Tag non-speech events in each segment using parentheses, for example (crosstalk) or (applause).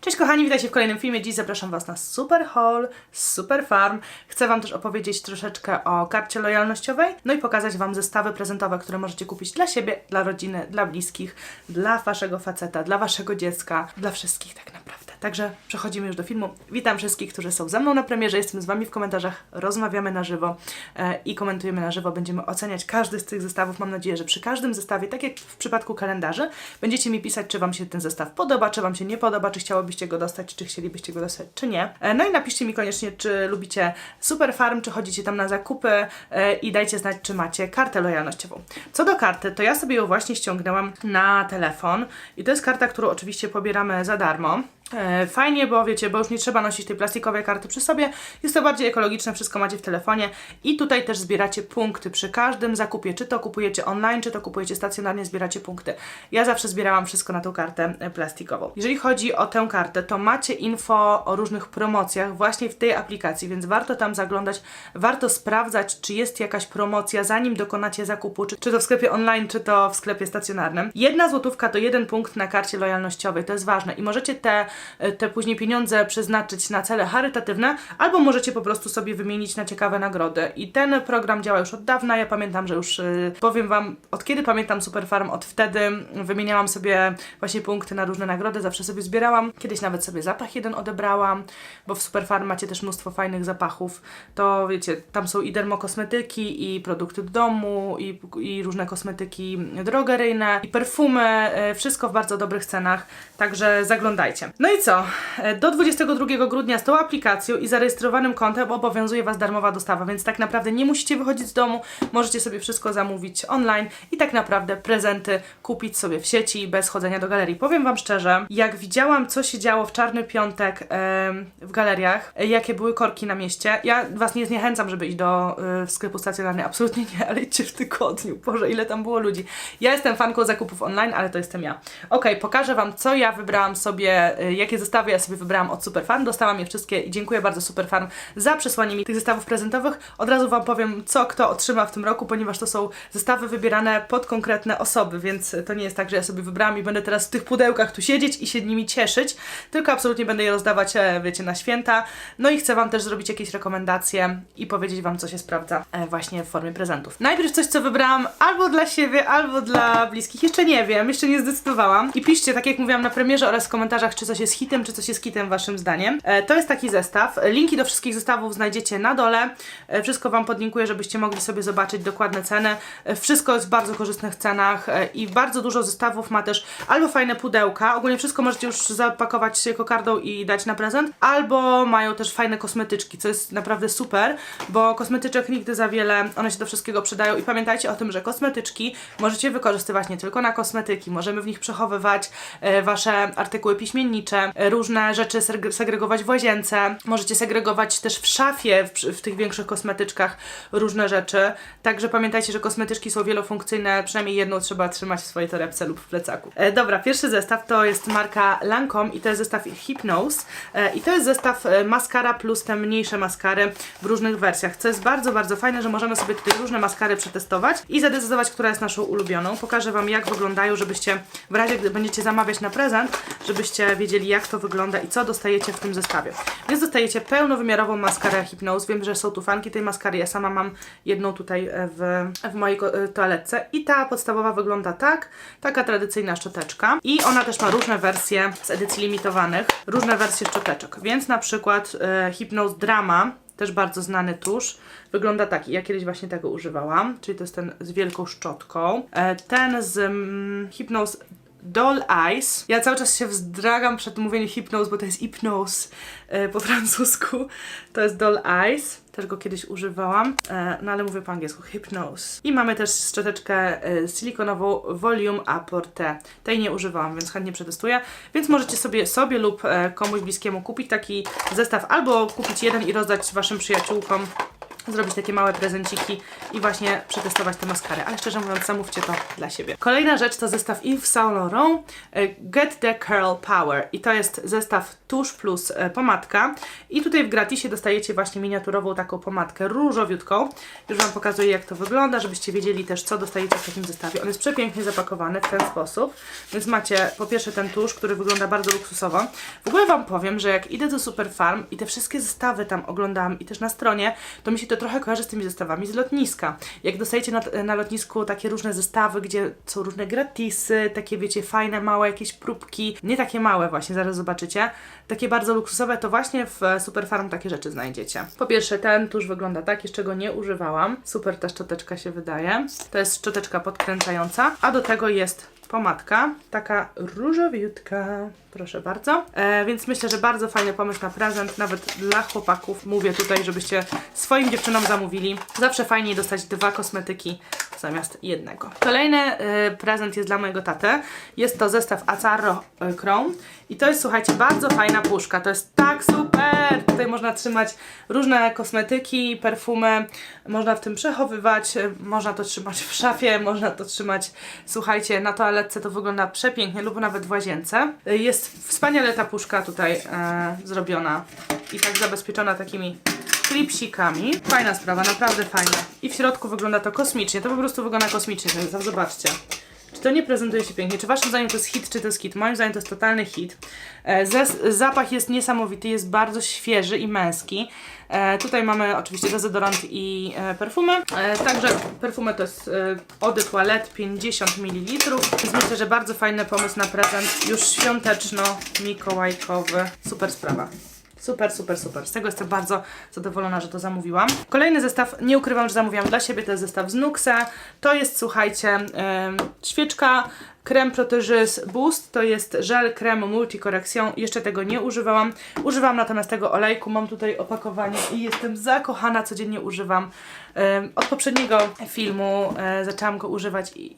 Cześć kochani, witajcie w kolejnym filmie. Dziś zapraszam Was na Super Haul, Super Farm. Chcę Wam też opowiedzieć troszeczkę o karcie lojalnościowej, no i pokazać Wam zestawy prezentowe, które możecie kupić dla siebie, dla rodziny, dla bliskich, dla Waszego faceta, dla Waszego dziecka, dla wszystkich tak naprawdę. Także przechodzimy już do filmu. Witam wszystkich, którzy są ze mną na premierze, jestem z Wami w komentarzach, rozmawiamy na żywo e, i komentujemy na żywo. Będziemy oceniać każdy z tych zestawów. Mam nadzieję, że przy każdym zestawie, tak jak w przypadku kalendarzy, będziecie mi pisać, czy Wam się ten zestaw podoba, czy Wam się nie podoba, czy chciałobyście go dostać, czy chcielibyście go dostać, czy nie. E, No i napiszcie mi koniecznie, czy lubicie Super Farm, czy chodzicie tam na zakupy e, i dajcie znać, czy macie kartę lojalnościową. Co do karty, to ja sobie ją właśnie ściągnęłam na telefon i to jest karta, którą oczywiście pobieramy za darmo. E, Fajnie, bo wiecie, bo już nie trzeba nosić tej plastikowej karty przy sobie. Jest to bardziej ekologiczne, wszystko macie w telefonie i tutaj też zbieracie punkty przy każdym zakupie. Czy to kupujecie online, czy to kupujecie stacjonarnie, zbieracie punkty. Ja zawsze zbierałam wszystko na tą kartę e, plastikową. Jeżeli chodzi o tę kartę, to macie info o różnych promocjach właśnie w tej aplikacji, więc warto tam zaglądać, warto sprawdzać, czy jest jakaś promocja, zanim dokonacie zakupu, czy, czy to w sklepie online, czy to w sklepie stacjonarnym. Jedna złotówka to jeden punkt na karcie lojalnościowej, to jest ważne i możecie te te później pieniądze przeznaczyć na cele charytatywne, albo możecie po prostu sobie wymienić na ciekawe nagrody. I ten program działa już od dawna. Ja pamiętam, że już y, powiem Wam, od kiedy pamiętam Superfarm, od wtedy wymieniałam sobie właśnie punkty na różne nagrody, zawsze sobie zbierałam. Kiedyś nawet sobie zapach jeden odebrałam, bo w Superfarm macie też mnóstwo fajnych zapachów. To wiecie, tam są i dermokosmetyki, i produkty do domu, i, i różne kosmetyki drogeryjne, i perfumy, y, wszystko w bardzo dobrych cenach, także zaglądajcie. No i co? E, Do 22 grudnia z tą aplikacją i zarejestrowanym kontem obowiązuje Was darmowa dostawa, więc tak naprawdę nie musicie wychodzić z domu, możecie sobie wszystko zamówić online i tak naprawdę prezenty kupić sobie w sieci bez chodzenia do galerii. Powiem Wam szczerze, jak widziałam, co się działo w Czarny Piątek w galeriach, e, jakie były korki na mieście, ja Was nie zniechęcam, żeby iść do e, sklepu stacjonarnego, absolutnie nie, ale idźcie w tygodniu, Boże, ile tam było ludzi. Ja jestem fanką zakupów online, ale to jestem ja. Okej, pokażę Wam, co ja wybrałam sobie, jakie zestawy ja sobie wybrałam od Superfarm. Dostałam je wszystkie i dziękuję bardzo Superfarm za przesłanie mi tych zestawów prezentowych. Od razu Wam powiem, co kto otrzyma w tym roku, ponieważ to są zestawy wybierane pod konkretne osoby, więc to nie jest tak, że ja sobie wybrałam i będę teraz w tych pudełkach tu siedzieć i się nimi cieszyć, tylko absolutnie będę je rozdawać, e, wiecie, na święta. No i chcę Wam też zrobić jakieś rekomendacje i powiedzieć Wam, co się sprawdza e, właśnie w formie prezentów. Najpierw coś, co wybrałam albo dla siebie, albo dla bliskich. Jeszcze nie wiem, jeszcze nie zdecydowałam. I piszcie, tak jak mówiłam na premierze oraz w komentarzach, czy coś jest hitem, czy coś jest hitem waszym zdaniem. E, to jest taki zestaw. Linki do wszystkich zestawów znajdziecie na dole. E, wszystko wam podlinkuję, żebyście mogli sobie zobaczyć dokładne ceny. E, wszystko jest w bardzo korzystnych cenach i bardzo dużo zestawów ma też albo fajne pudełka, ogólnie wszystko możecie już zapakować kokardą i dać na prezent, albo mają też fajne kosmetyczki, co jest naprawdę super, bo kosmetyczek nigdy za wiele, one się do wszystkiego przydają i pamiętajcie o tym, że kosmetyczki możecie wykorzystywać nie tylko na kosmetyki, możemy w nich przechowywać wasze artykuły piśmiennicze, różne rzeczy seg- segregować w łazience, możecie segregować też w szafie, w, w tych większych kosmetyczkach różne rzeczy, także pamiętajcie, że kosmetyczki są wielofunkcyjne, przynajmniej jedną trzeba trzymać w swojej torebce lub w plecaku. E, dobra, pierwszy zestaw to jest marka Lancome i to jest zestaw Hypnose e, i to jest zestaw e, maskara plus te mniejsze maskary w różnych wersjach, co jest bardzo, bardzo fajne, że możemy sobie tutaj różne maskary przetestować i zadecydować, która jest naszą ulubioną. Pokażę Wam, jak wyglądają, żebyście w razie, gdy będziecie zamawiać na prezent, żebyście wiedzieli, jak to wygląda i co dostajecie w tym zestawie. Więc dostajecie pełnowymiarową maskarę Hypnose. Wiem, że są tu fanki tej maskary. Ja sama mam jedną tutaj e, w, w mojej e, toaletce. I ta podstawowa wygląda tak. Taka tradycyjna szczoteczka. I ona też ma różne wersje z edycji limitowanych. Różne wersje szczoteczek. Więc na przykład e, Hypnose Drama też bardzo znany tusz. Wygląda taki, ja kiedyś właśnie tego używałam, czyli to jest ten z wielką szczotką. E, ten z mm, Hypnose Doll Eyes. Ja cały czas się wzdragam przed mówieniem hypnose, bo to jest hypnose e, po francusku. To jest Doll Eyes. Też go kiedyś używałam, e, no ale mówię po angielsku hypnose. I mamy też szczoteczkę e, silikonową Volume Apporte. Tej nie używałam, więc chętnie przetestuję. Więc możecie sobie, sobie lub e, komuś bliskiemu kupić taki zestaw albo kupić jeden i rozdać waszym przyjaciółkom zrobić takie małe prezenciki i właśnie przetestować te maskary. Ale szczerze mówiąc, zamówcie to dla siebie. Kolejna rzecz to zestaw Yves Saint Laurent e, Get the Curl Power. I to jest zestaw tusz plus e, pomadka. I tutaj w gratisie dostajecie właśnie miniaturową taką pomadkę różowiutką. Już Wam pokazuję jak to wygląda, żebyście wiedzieli też co dostajecie w takim zestawie. On jest przepięknie zapakowany w ten sposób. Więc macie po pierwsze ten tusz, który wygląda bardzo luksusowo. W ogóle Wam powiem, że jak idę do Superfarm i te wszystkie zestawy tam oglądam i też na stronie, to mi się to trochę kojarzy z tymi zestawami z lotniska. Jak dostajecie na, na lotnisku takie różne zestawy, gdzie są różne gratisy, takie wiecie, fajne, małe jakieś próbki, nie takie małe właśnie, zaraz zobaczycie, takie bardzo luksusowe, to właśnie w Superfarm takie rzeczy znajdziecie. Po pierwsze ten tusz wygląda tak, jeszcze go nie używałam. Super ta szczoteczka się wydaje. To jest szczoteczka podkręcająca, a do tego jest pomadka, taka różowiutka, proszę bardzo. E, więc myślę, że bardzo fajny pomysł na prezent, nawet dla chłopaków. Mówię tutaj, żebyście swoim dziewczynom zamówili. Zawsze fajniej dostać dwa kosmetyki zamiast jednego. Kolejny e, prezent jest dla mojego taty. Jest to zestaw Azzarro e, Chrome i to jest, słuchajcie, bardzo fajna puszka. To jest tak super! Tutaj można trzymać różne kosmetyki, perfumy, można w tym przechowywać, można to trzymać w szafie, można to trzymać, słuchajcie, na toaletce to wygląda przepięknie lub nawet w łazience. E, Jest wspaniale ta puszka tutaj zrobiona i tak zabezpieczona takimi klipsikami. Fajna sprawa, naprawdę fajna. I w środku wygląda to kosmicznie, to po prostu wygląda kosmicznie, więc zobaczcie. Czy to nie prezentuje się pięknie? Czy waszym zdaniem to jest hit, czy to jest hit? Moim zdaniem to jest totalny hit. E, zapach jest niesamowity, jest bardzo świeży i męski. E, tutaj mamy oczywiście dezodorant i e, perfumy. E, także perfumy to jest e, Toilette 50 ml. Więc myślę, że bardzo fajny pomysł na prezent już świąteczno-mikołajkowy. Super sprawa. Super, super, super. Z tego jestem bardzo zadowolona, że to zamówiłam. Kolejny zestaw, nie ukrywam, że zamówiłam dla siebie, to jest zestaw z Nuxa. To jest, słuchajcie, em, świeczka, krem Protégis Boost, to jest żel krem multicorrection. Jeszcze tego nie używałam. Używam natomiast tego olejku, mam tutaj opakowanie i jestem zakochana, codziennie używam. Od poprzedniego filmu e, zaczęłam go używać i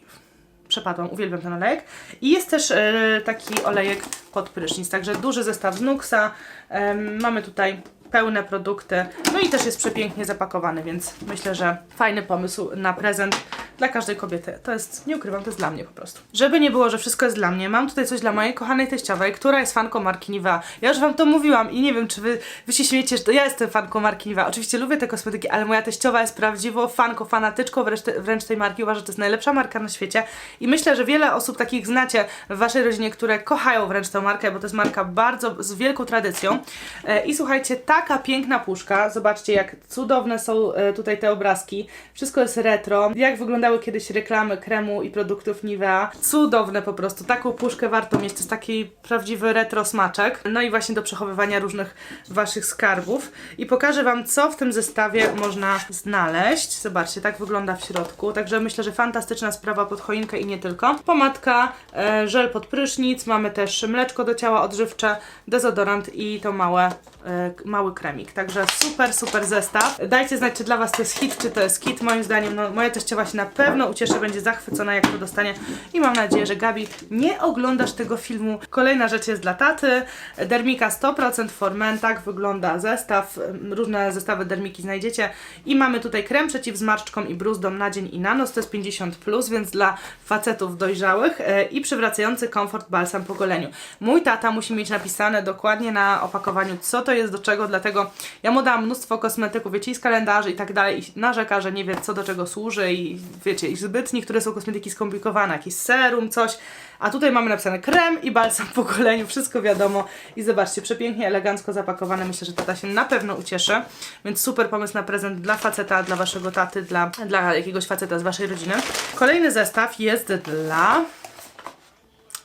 przepadłam, uwielbiam ten olejek. I jest też e, taki olejek pod prysznic, także duży zestaw z Nuxa. Em, mamy tutaj pełne produkty, no i też jest przepięknie zapakowany, więc myślę, że fajny pomysł na prezent dla każdej kobiety. To jest, nie ukrywam, to jest dla mnie po prostu. Żeby nie było, że wszystko jest dla mnie, mam tutaj coś dla mojej kochanej teściowej, która jest fanką marki Nivea. Ja już Wam to mówiłam i nie wiem, czy Wy, wy się śmiecie, że to ja jestem fanką marki Nivea. Oczywiście lubię te kosmetyki, ale moja teściowa jest prawdziwą fanką, fanatyczką wręcz, wręcz tej marki. Uważa, że to jest najlepsza marka na świecie i myślę, że wiele osób takich znacie w Waszej rodzinie, które kochają wręcz tę markę, bo to jest marka bardzo z wielką tradycją. E, I słuchajcie, taka piękna puszka, zobaczcie jak cudowne są e, tutaj te obrazki. Wszystko jest retro, jak wyglądały kiedyś reklamy kremu i produktów Nivea. Cudowne po prostu, taką puszkę warto mieć, to jest taki prawdziwy retro smaczek. No i właśnie do przechowywania różnych Waszych skarbów. I pokażę Wam, co w tym zestawie można znaleźć. Zobaczcie, tak wygląda w środku, także myślę, że fantastyczna sprawa pod choinkę i nie tylko. Pomadka, e, żel pod prysznic, mamy też mleczko do ciała odżywcze, dezodorant i to małe e, mały kremik. Także super, super zestaw. Dajcie znać, czy dla Was to jest hit, czy to jest hit. Moim zdaniem, no, moja teściowa się na pewno ucieszy, będzie zachwycona, jak to dostanie. I mam nadzieję, że Gabi, nie oglądasz tego filmu. Kolejna rzecz jest dla taty. Dermika 100% Formen. Tak wygląda zestaw. Różne zestawy dermiki znajdziecie. I mamy tutaj krem przeciw zmarszczkom i bruzdom na dzień i na noc. To jest 50+, plus, więc dla facetów dojrzałych. E, I przywracający komfort balsam po goleniu. Mój tata musi mieć napisane dokładnie na opakowaniu, co to jest do czego, dlatego ja mu dałam mnóstwo kosmetyków, wiecie, i z kalendarzy i tak dalej i narzeka, że nie wie, co do czego służy i wiecie, i zbyt niektóre są kosmetyki skomplikowane, jakiś serum, coś, a tutaj mamy napisane krem i balsam po goleniu, wszystko wiadomo. I zobaczcie, przepięknie, elegancko zapakowane, myślę, że tata się na pewno ucieszy, więc super pomysł na prezent dla faceta, dla waszego taty, dla, dla jakiegoś faceta z waszej rodziny. Kolejny zestaw jest dla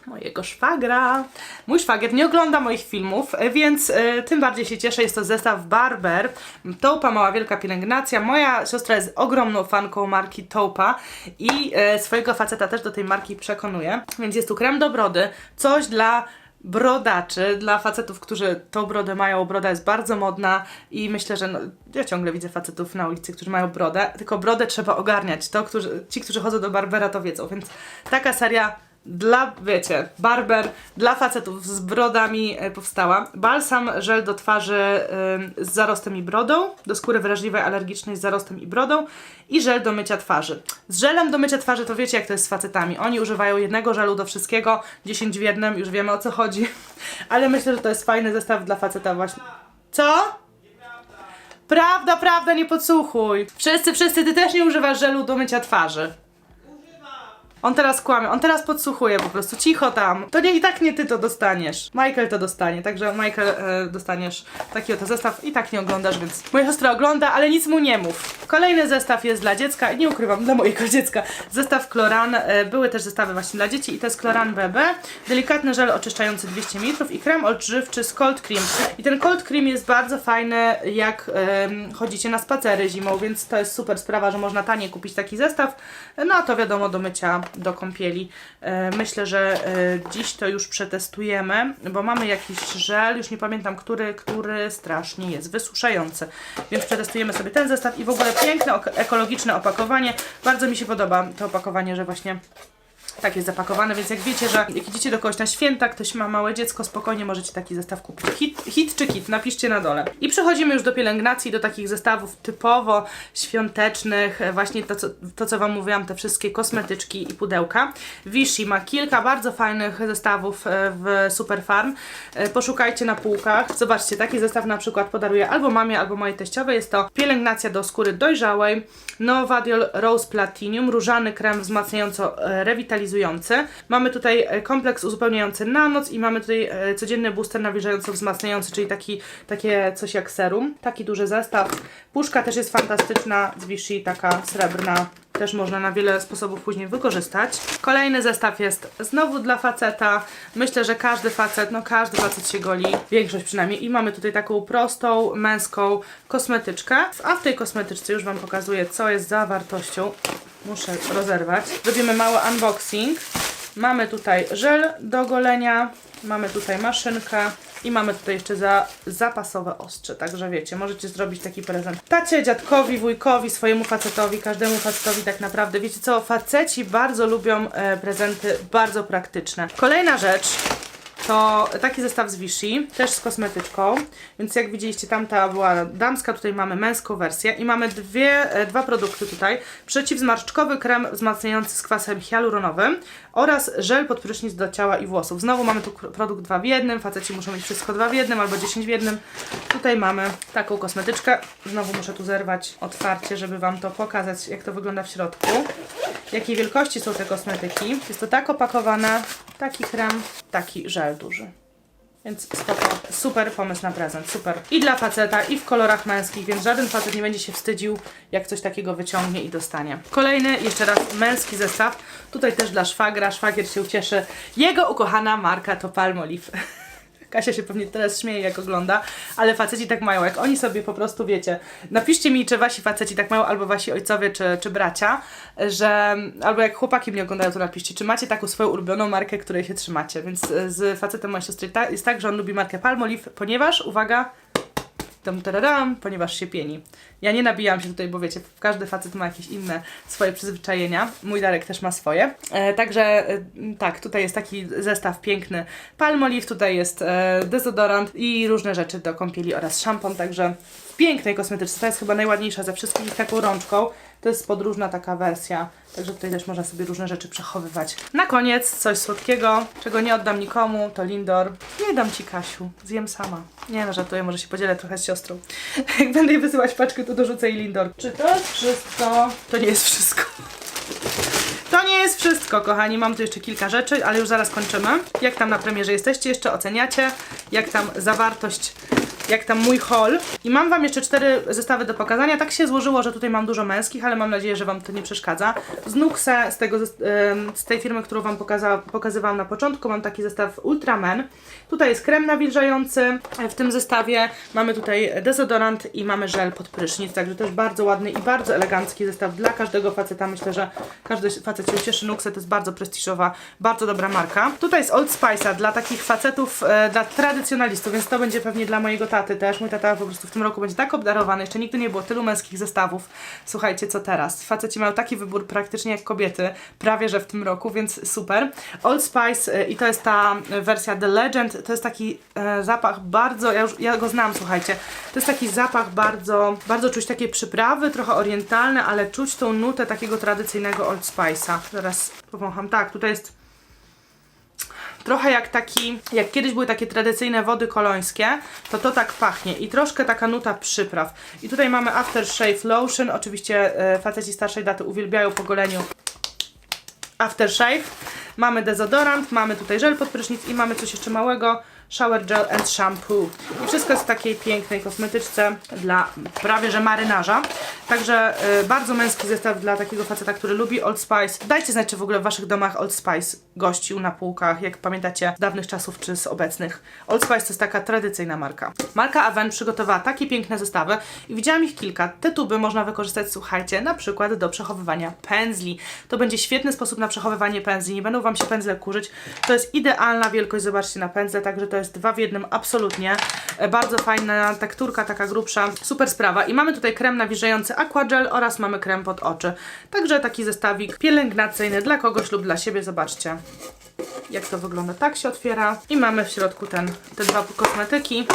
mojego szwagra. Mój szwagier nie ogląda moich filmów, e, więc e, tym bardziej się cieszę. Jest to zestaw Barber. Toupa Mała Wielka Pielęgnacja. Moja siostra jest ogromną fanką marki Toupa i e, swojego faceta też do tej marki przekonuje. Więc jest tu krem do brody, coś dla brodaczy, dla facetów, którzy tą brodę mają. Broda jest bardzo modna i myślę, że no, ja ciągle widzę facetów na ulicy, którzy mają brodę, tylko brodę trzeba ogarniać. To, którzy, ci, którzy chodzą do Barbera to wiedzą, więc taka seria dla, wiecie, barber dla facetów z brodami e, powstała. Balsam, żel do twarzy z zarostem i brodą, do skóry wrażliwej, alergicznej z zarostem i brodą i żel do mycia twarzy. Z żelem do mycia twarzy to wiecie jak to jest z facetami. Oni używają jednego żelu do wszystkiego, 10 w jednym, już wiemy o co chodzi. (laughs) Ale myślę, że to jest fajny zestaw dla faceta właśnie. Co? Prawda, prawda, nie podsłuchuj. Wszyscy, wszyscy, ty też nie używasz żelu do mycia twarzy. On teraz kłamie, on teraz podsłuchuje po prostu, cicho tam. To nie i tak nie ty to dostaniesz. Michael to dostanie, także Michael e, dostaniesz taki oto zestaw i tak nie oglądasz, więc moja siostra ogląda, ale nic mu nie mów. Kolejny zestaw jest dla dziecka, nie ukrywam, dla mojego (laughs) dziecka. Zestaw Kloran, e, były też zestawy właśnie dla dzieci i to jest Kloran BB. Delikatny żel oczyszczający 200 ml i krem odżywczy z Cold Cream. I ten Cold Cream jest bardzo fajny, jak em, chodzicie na spacery zimą, więc to jest super sprawa, że można taniej kupić taki zestaw. No a to wiadomo do mycia, do kąpieli. E, Myślę, że e, dziś to już przetestujemy, bo mamy jakiś żel, już nie pamiętam który, który strasznie jest wysuszający. Więc przetestujemy sobie ten zestaw i w ogóle piękne, ekologiczne opakowanie. Bardzo mi się podoba to opakowanie, że właśnie tak jest zapakowane, więc jak wiecie, że jak idziecie do kogoś na święta, ktoś ma małe dziecko, spokojnie możecie taki zestaw kupić. Hit, hit czy kit? Napiszcie na dole. I przechodzimy już do pielęgnacji, do takich zestawów typowo świątecznych, e, właśnie to co, to, co Wam mówiłam, te wszystkie kosmetyczki i pudełka. Vichy ma kilka bardzo fajnych zestawów e, w Superfarm. E, Poszukajcie na półkach. Zobaczcie, taki zestaw na przykład podaruję albo mamie, albo mojej teściowej. Jest to pielęgnacja do skóry dojrzałej, Novadiol Rose Platinum, różany krem Mamy tutaj e, kompleks uzupełniający na noc i mamy tutaj e, codzienny booster nawilżająco-wzmacniający, czyli taki, takie coś jak serum. Taki duży zestaw. Puszka też jest fantastyczna z Vichy, taka srebrna. Też można na wiele sposobów później wykorzystać. Kolejny zestaw jest znowu dla faceta. Myślę, że każdy facet, no każdy facet się goli, większość przynajmniej. I mamy tutaj taką prostą, męską kosmetyczkę. A w tej kosmetyczce już Wam pokazuję, co jest zawartością. Muszę rozerwać. Zrobimy mały unboxing. Mamy tutaj żel do golenia, mamy tutaj maszynkę i mamy tutaj jeszcze za zapasowe ostrze. Także wiecie, możecie zrobić taki prezent tacie, dziadkowi, wujkowi, swojemu facetowi, każdemu facetowi tak naprawdę. Wiecie co, faceci bardzo lubią e, prezenty bardzo praktyczne. Kolejna rzecz to taki zestaw z Vichy, też z kosmetyczką, więc jak widzieliście tamta była damska, tutaj mamy męską wersję i mamy dwie, e, dwa produkty tutaj, przeciwzmarszczkowy krem wzmacniający z kwasem hialuronowym oraz żel pod prysznic do ciała i włosów. Znowu mamy tu produkt 2 w jednym, faceci muszą mieć wszystko 2 w jednym albo 10 w jednym. Tutaj mamy taką kosmetyczkę, znowu muszę tu zerwać otwarcie, żeby Wam to pokazać jak to wygląda w środku. Jakiej wielkości są te kosmetyki. Jest to tak opakowane, taki krem, taki żel duży. Więc spoko, super pomysł na prezent, super. I dla faceta, i w kolorach męskich, więc żaden facet nie będzie się wstydził, jak coś takiego wyciągnie i dostanie. Kolejny, jeszcze raz, męski zestaw. Tutaj też dla szwagra, szwagier się ucieszy. Jego ukochana marka to Palmolive. (laughs) Kasia się pewnie teraz śmieje, jak ogląda, ale faceci tak mają, jak oni sobie po prostu, wiecie, napiszcie mi, czy wasi faceci tak mają, albo wasi ojcowie, czy, czy bracia, że, albo jak chłopaki mnie oglądają, to napiszcie, czy macie taką swoją ulubioną markę, której się trzymacie, więc e, z facetem mojej siostry ta, jest tak, że on lubi markę Palmolive, ponieważ, uwaga, tam tararam, ponieważ się pieni. Ja nie nabijam się tutaj, bo wiecie, każdy facet ma jakieś inne swoje przyzwyczajenia. Mój Darek też ma swoje. E, także e, tak, tutaj jest taki zestaw piękny Palmolive, tutaj jest e, dezodorant i różne rzeczy do kąpieli oraz szampon, także pięknej kosmetyczce. To jest chyba najładniejsza ze wszystkich, taką rączką. To jest podróżna taka wersja, także tutaj też można sobie różne rzeczy przechowywać. Na koniec coś słodkiego, czego nie oddam nikomu, to Lindor. Nie dam Ci Kasiu, zjem sama. Nie no, żartuję, może się podzielę trochę z siostrą. (laughs) Jak będę jej wysyłać paczkę, to dorzucę jej Lindor. Czy to jest wszystko? To nie jest wszystko. To nie jest wszystko, kochani. Mam tu jeszcze kilka rzeczy, ale już zaraz kończymy. Jak tam na premierze jesteście jeszcze? Oceniacie? Jak tam zawartość jak tam mój haul. I mam Wam jeszcze cztery zestawy do pokazania. Tak się złożyło, że tutaj mam dużo męskich, ale mam nadzieję, że Wam to nie przeszkadza. Z Nuxe, z, tego, z tej firmy, którą Wam pokaza- pokazywałam na początku, mam taki zestaw Ultraman. Tutaj jest krem nawilżający w tym zestawie. Mamy tutaj dezodorant i mamy żel pod prysznic, także też bardzo ładny i bardzo elegancki zestaw dla każdego faceta. Myślę, że każdy facet się ucieszy. Nuxe to jest bardzo prestiżowa, bardzo dobra marka. Tutaj jest Old Spice'a dla takich facetów, e, dla tradycjonalistów, więc to będzie pewnie dla mojego taty taty też. Mój tata po prostu w tym roku będzie tak obdarowany. Jeszcze nigdy nie było tylu męskich zestawów. Słuchajcie, co teraz? Faceci mają taki wybór praktycznie jak kobiety, prawie że w tym roku, więc super. Old Spice y, i to jest ta y, wersja The Legend. To jest taki e, zapach bardzo, ja, już, ja go znam, słuchajcie. To jest taki zapach bardzo, bardzo czuć takie przyprawy, trochę orientalne, ale czuć tą nutę takiego tradycyjnego Old Spice'a. Zaraz powącham. Tak, tutaj jest trochę jak taki, jak kiedyś były takie tradycyjne wody kolońskie, to to tak pachnie i troszkę taka nuta przypraw. I tutaj mamy Aftershave Lotion, oczywiście e, faceci starszej daty uwielbiają po goleniu aftershave. Mamy dezodorant, mamy tutaj żel pod prysznic i mamy coś jeszcze małego. Shower gel and shampoo. I wszystko jest w takiej pięknej kosmetyczce dla prawie że marynarza. Także y, bardzo męski zestaw dla takiego faceta, który lubi Old Spice. Dajcie znać, czy w ogóle w waszych domach Old Spice gościł na półkach, jak pamiętacie z dawnych czasów czy z obecnych. Old Spice to jest taka tradycyjna marka. Marka Aven przygotowała takie piękne zestawy i widziałam ich kilka. Te tuby można wykorzystać, słuchajcie, na przykład do przechowywania pędzli. To będzie świetny sposób na przechowywanie pędzli. Nie będą Wam się pędzle kurzyć. To jest idealna wielkość, zobaczcie, na pędzle, także to jest dwa w jednym, absolutnie. E, Bardzo fajna tekturka, taka grubsza, super sprawa. I mamy tutaj krem nawilżający Aquagel oraz mamy krem pod oczy. Także taki zestawik pielęgnacyjny dla kogoś lub dla siebie, zobaczcie jak to wygląda. Tak się otwiera i mamy w środku ten, te dwa kosmetyki.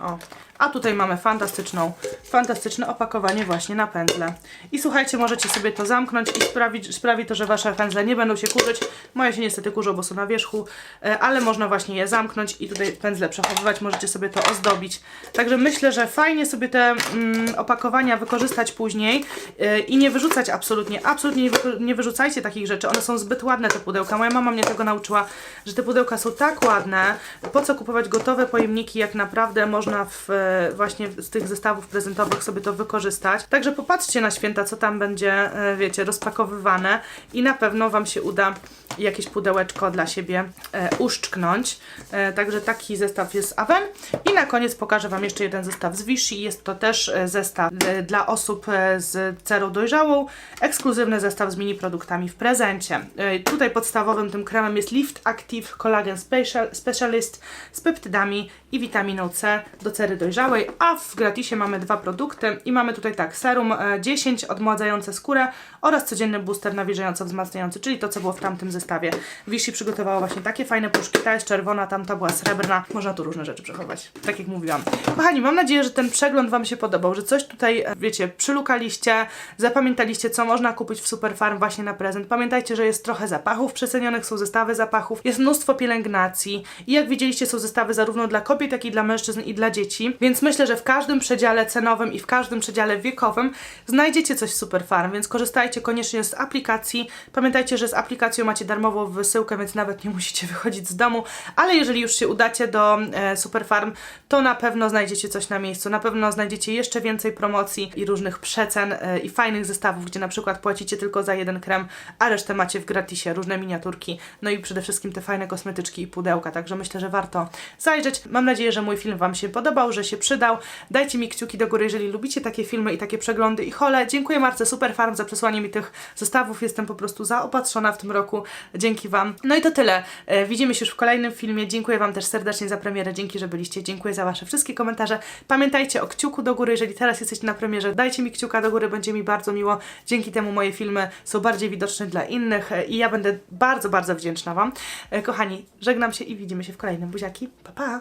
O. A tutaj mamy fantastyczną, fantastyczne opakowanie właśnie na pędzle. I słuchajcie, możecie sobie to zamknąć i sprawić, sprawi to, że Wasze pędzle nie będą się kurzyć. Moje się niestety kurzą, bo są na wierzchu, e, ale można właśnie je zamknąć i tutaj pędzle przechowywać. Możecie sobie to ozdobić. Także myślę, że fajnie sobie te mm, opakowania wykorzystać później e, i nie wyrzucać absolutnie. Absolutnie nie, wy, nie wyrzucajcie takich rzeczy. One są zbyt ładne, te pudełka. Moja mama mnie tego nauczyła, że te pudełka są tak ładne. Po co kupować gotowe pojemniki, jak naprawdę można w, e, właśnie z tych zestawów prezentowych sobie to wykorzystać. Także popatrzcie na święta, co tam będzie, e, wiecie, rozpakowywane i na pewno Wam się uda jakieś pudełeczko dla siebie e, uszczknąć. E, także taki zestaw jest Aven. I na koniec pokażę Wam jeszcze jeden zestaw z Vichy. Jest to też e, zestaw e, dla osób z cerą dojrzałą. Ekskluzywny zestaw z mini produktami w prezencie. E, tutaj podstawowym tym kremem jest Lift Active Collagen Special, Specialist z peptydami i witaminą C do cery dojrzałej, a w gratisie mamy dwa produkty i mamy tutaj tak, serum e, 10 odmładzające skórę oraz codzienny booster nawilżająco wzmacniający, czyli to co było w tamtym zestawie. Vichy przygotowała właśnie takie fajne puszki, ta jest czerwona, tamta była srebrna, można tu różne rzeczy przechować, tak jak mówiłam. Kochani, mam nadzieję, że ten przegląd Wam się podobał, że coś tutaj, e, wiecie, przylukaliście, zapamiętaliście, co można kupić w Superfarm właśnie na prezent. Pamiętajcie, że jest trochę zapachów przecenionych, są zestawy zapachów, jest mnóstwo pielęgnacji i jak widzieliście, są zestawy zarówno dla kobiet, jak i dla mężczyzn i dla dzieci, więc myślę, że w każdym przedziale cenowym i w każdym przedziale wiekowym znajdziecie coś z Superfarm, więc korzystajcie koniecznie z aplikacji. Pamiętajcie, że z aplikacją macie darmową wysyłkę, więc nawet nie musicie (laughs) wychodzić z domu, ale jeżeli już się udacie do e, Superfarm, to na pewno znajdziecie coś na miejscu, na pewno znajdziecie jeszcze więcej promocji i różnych przecen e, i fajnych zestawów, gdzie na przykład płacicie tylko za jeden krem, a resztę macie w gratisie, różne miniaturki, no i przede wszystkim te fajne kosmetyczki i pudełka, także myślę, że warto zajrzeć. Mam nadzieję, że mój film Wam się podobał, że się przydał. Dajcie mi kciuki do góry, jeżeli lubicie takie filmy i takie przeglądy i hole. Dziękuję Marce Superfarm za przesłanie mi tych zestawów, jestem po prostu zaopatrzona w tym roku, dzięki Wam. No i to tyle, E, widzimy się już w kolejnym filmie, dziękuję Wam też serdecznie za premierę, dzięki, że byliście, dziękuję za Wasze wszystkie komentarze. Pamiętajcie o kciuku do góry, jeżeli teraz jesteście na premierze, dajcie mi kciuka do góry, będzie mi bardzo miło. Dzięki temu moje filmy są bardziej widoczne dla innych e, i ja będę bardzo, bardzo wdzięczna Wam. E, Kochani, żegnam się i widzimy się w kolejnym buziaki. Pa, pa!